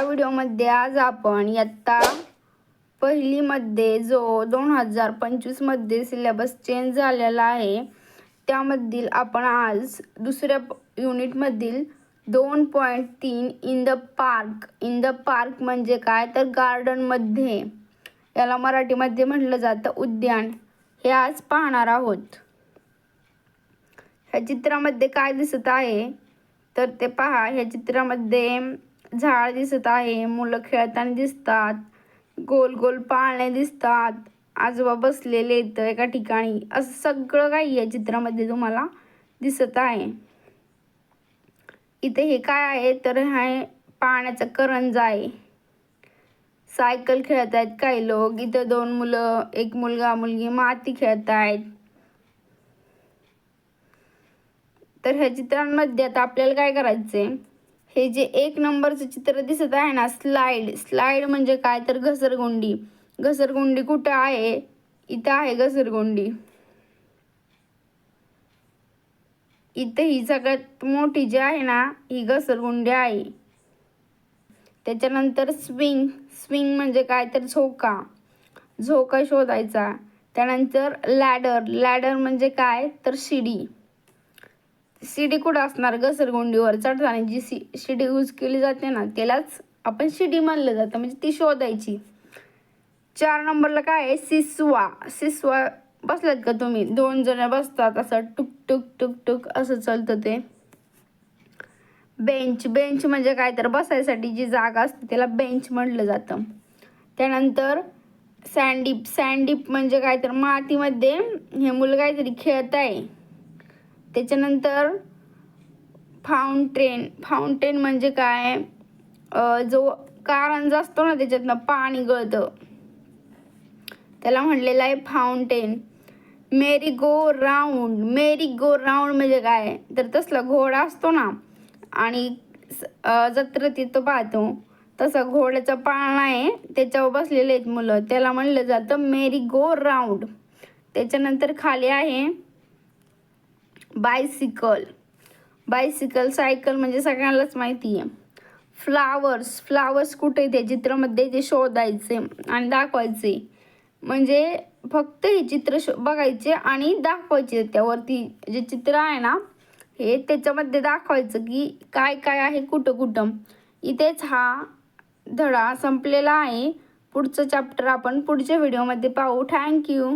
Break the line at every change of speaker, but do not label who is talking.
या व्हिडिओमध्ये आज आपण इयत्ता पहिलीमध्ये जो दोन हजार पंचवीसमध्ये सिलेबस चेंज झालेला आहे त्यामधील आपण आज दुसऱ्या युनिटमधील दोन पॉईंट तीन in the park in the park म्हणजे काय? तर गार्डनमध्ये याला मराठीमध्ये म्हटलं जातं उद्यान. हे आज पाहणार आहोत. ह्या चित्रामध्ये काय दिसत आहे? तर ते पहा ह्या चित्रामध्ये झाड दिसत आहे मुलं खेळताना दिसतात गोल गोल पाळणे दिसतात आजोबा बसलेले आहेत एका ठिकाणी. असं सगळं काही या चित्रामध्ये तुम्हाला दिसत आहे. इथे हे काय आहे? तर हे पाण्याचा करंजा आहे. सायकल खेळत आहेत काही लोक. इथं दोन मुलं एक मुलगा मुलगी माती खेळत आहेत तर ह्या चित्रांमध्ये आता आपल्याला काय करायचं आहे हे जे एक नंबरचं चित्र दिसत आहे ना स्लाइड स्लाइड म्हणजे काय तर घसरगुंडी. घसरगुंडी कुठं आहे? इथं आहे घसरगुंडी. इथं ही सगळ्यात मोठी जी आहे ना ही घसरगुंडी आहे. त्याच्यानंतर स्विंग स्विंग म्हणजे काय तर झोका. झोका शोधायचा. त्यानंतर लॅडर लॅडर म्हणजे काय? तर शिडी. शिडी कुठं असणार? घसरगुंडीवर चढताना जी सी शिडी यूज केली जाते ना त्यालाच आपण शिडी म्हणलं जातं. म्हणजे ती शोधायची. चार नंबरला काय आहे? सिसवा. सिसवा बसलात का तुम्ही? दोन जण बसतात असं टुक टुक टुक टुक असं चालतं ते. बेंच बेंच म्हणजे काय? तर बसायसाठी जी जागा असते त्याला बेंच म्हटलं जातं. त्यानंतर सँडीप सँडीप म्हणजे काय? तर मातीमध्ये हे मुलं काहीतरी खेळत आहे त्याच्यानंतर फाउंटेन फाउंटेन म्हणजे काय? जो कारंजा असतो ना त्याच्यातनं पाणी गळतं. त्याला म्हणलेलं आहे fountain merry go round merry go round म्हणजे काय? तर तसला घोडा असतो ना आणि जत्र तिथं पाहतो. तसा घोड्याचा पाळणा आहे. त्याच्यावर बसलेले आहेत मुलं. त्याला म्हणलं जातं मेरी गो राऊंड त्याच्यानंतर खाली आहे बायसिकल बायसिकल सायकल म्हणजे सगळ्यांनाच माहिती आहे फ्लावर्स फ्लावर्स कुठे ते चित्रामध्ये ते शोधायचे आणि दाखवायचे. म्हणजे फक्त हे चित्र शो बघायचे आणि दाखवायचे. त्यावरती जे चित्र आहे ना हे त्याच्यामध्ये दाखवायचं की काय काय आहे कुठं कुठं. इथेच हा धडा संपलेला आहे. पुढचं चॅप्टर आपण पुढच्या व्हिडिओमध्ये पाहू. थँक्यू